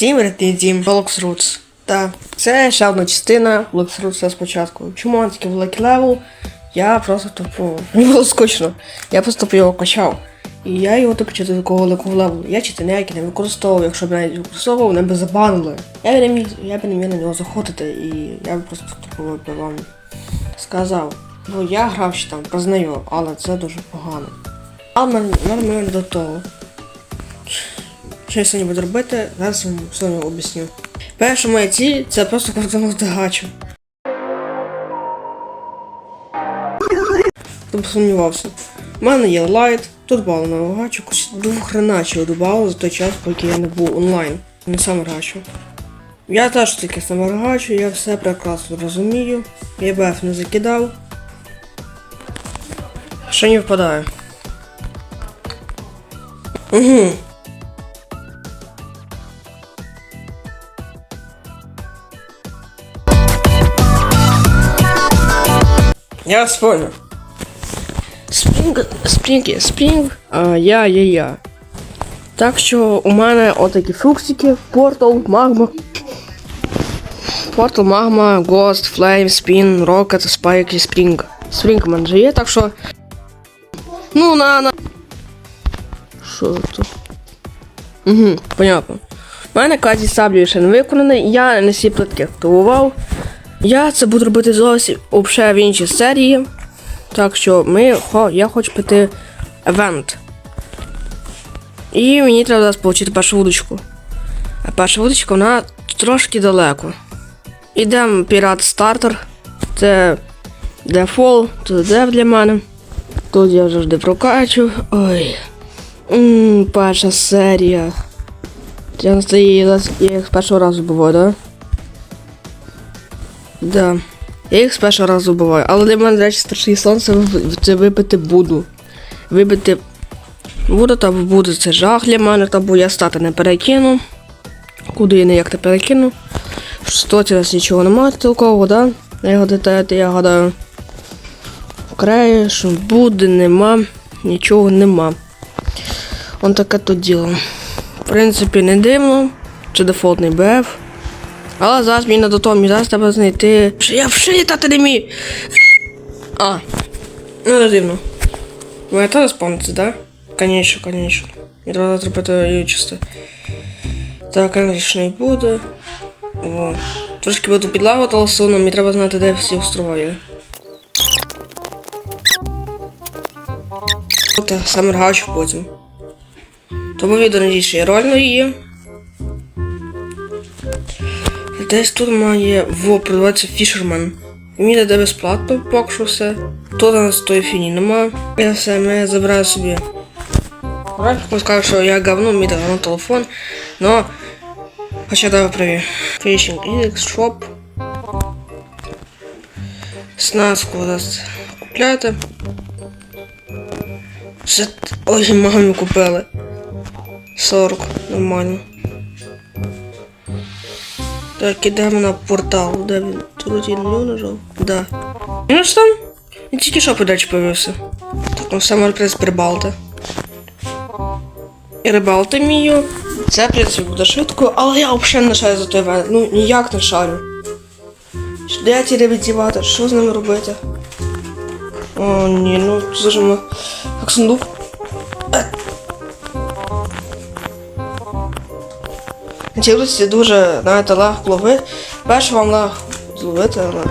Тім рідний дім Blox Roots. Це ще одна частина Blox Roots спочатку. Чому вона такий великий левел? Я просто тупо. Мені було скучно. Я просто тупо його качав. І я його тупо до такого великого левелу. Я чити ніякі не використовував, якщо б навіть використовував, мене б забанили. Я б не міг, я б не міг на нього заходити, і я б просто тупо би вам сказав. Бо я грав ще там, познаю, але це дуже погано. Мен- нормально до того. Що я сьогодні буду робити, зараз вам сьогодні об'ясню. Перша моя ціль це просто крутанути гачу. Тобто сумнівався. У мене є лайт, тут бало на гачу, двох хреначів додавало за той час, поки я не був онлайн. Не сам гачу. Я теж таки сам гачу, я все прекрасно розумію. Я БФ не закидав. Що не впадає. Угу. Я вас понял. Спрінг, спрінг, спрінг, а я, я, я. Так що у мене отакі фуксики, портал, магма. Портал, магма, Ghost, Flame, Spin, Rocket, Spike і Spring. Spring у мене вже є, так що. Ну, на, на. Що тут? Угу, понятно. У мене каді саблі ще не виконаний, я не всі плитки активував. Я це буду робити зовсім в іншій серії. Так що ми, хо, я хочу піти евент. І мені треба зараз отримати першу вудочку. А перша вудочка вона трошки далеко. Ідемо пірат стартер. Це дефол, це деф для мене. Тут я завжди прокачу. Ой. Ммм, перша серія. Я її з першого разу буваю, да? Да. Я їх з першого разу буваю. Але для мене, речі, страшні сонце це вибити буду. Вибити буду та буде це жах для мене, та бо я стати не перекину. Куди я ніяк не перекину. В стоті нас нічого немає толкового, да? Я гадаю, я гадаю. Краю, що буде, нема, нічого нема. Он таке тут діло. В принципі, не дивно. Це дефолтний БФ. Але зараз мені надо того, зараз треба знайти. Що я вже літати не вмію. А. Ну, дивно. Ви теж спавниться, да? Конечно, конечно. Мені треба зробити її чисто. Так, конечно, і буде. О. Трошки буду підлагувати, але мені треба знати, де всі острова є. Саме гачу потім. Тому відео надійше є реально її. Десь тут має во продаватися фішермен. Мені дає безплатно поки що все. Тут у нас тої фіні нема. Я все ми забираю собі. Графіку скажу, що я говно, мені дав на телефон. Но Хоча давай праві. Fishing Index Shop. Снаску у нас купляти. Ой, мамі купили. 40, нормально. Так, ідемо на портал. Де він? Тут нажав? Да. Ну що там? Він тільки що подальше появився. Так, ну саме прес прибалти. І рибалти вмію. Це, принципі, буде швидко, але я взагалі не шарю за той event. Ну, ніяк не шарю. Де ті риби дівати? Що з ними робити? О, ні, ну це ж. Як сундук. Цілості дуже, знаєте, легко ловити. Перше вам легко зловити, але.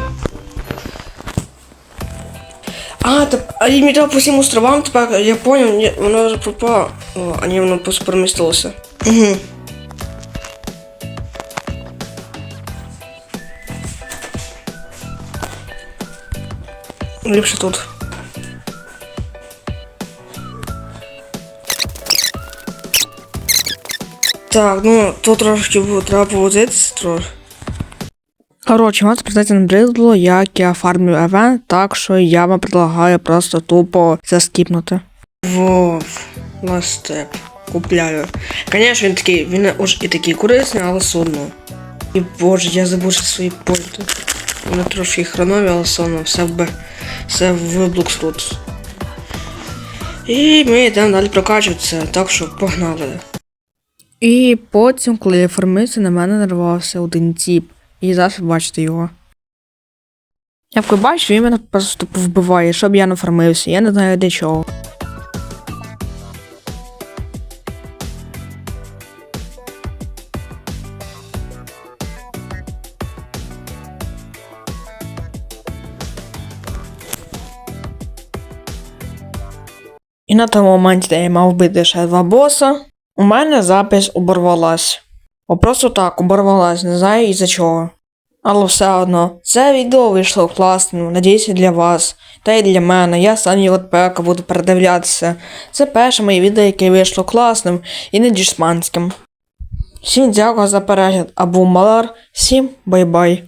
А, теп... а по всім островам, тепер я поняв, ні, воно вже пропало. О, а ні, воно просто перемістилося. Угу. Ліпше тут. Так, ну тут трошки було- треба повозитися трошки. Коротше, вас представити набридло, як я фармлю евент, так що я вам предлагаю просто тупо заскіпнути. Вов, ластеп. Купляю. Конечно, він такий, він уж і такий корисний, але все одно. І боже, я забув свої пойти. Вони трошки хренові, але все одно, все в. Все в Блоксрут. І ми йдемо далі прокачуватися, так що погнали. І потім, коли я формився, на мене нарвався один тіп. І зараз ви бачите його. Як ви бачите, він мене просто вбиває, щоб я не формився. Я не знаю для чого. І на тому моменті, я мав вбити ще два боса, у мене запись оборвалась. О, просто так оборвалась, не знаю із-за чого. Але все одно, це відео вийшло класним, надіюся для вас, та й для мене. Я сам його пека буду передивлятися. Це перше моє відео, яке вийшло класним і не дішманським. Всім дякую за перегляд, а був Малар, всім бай-бай.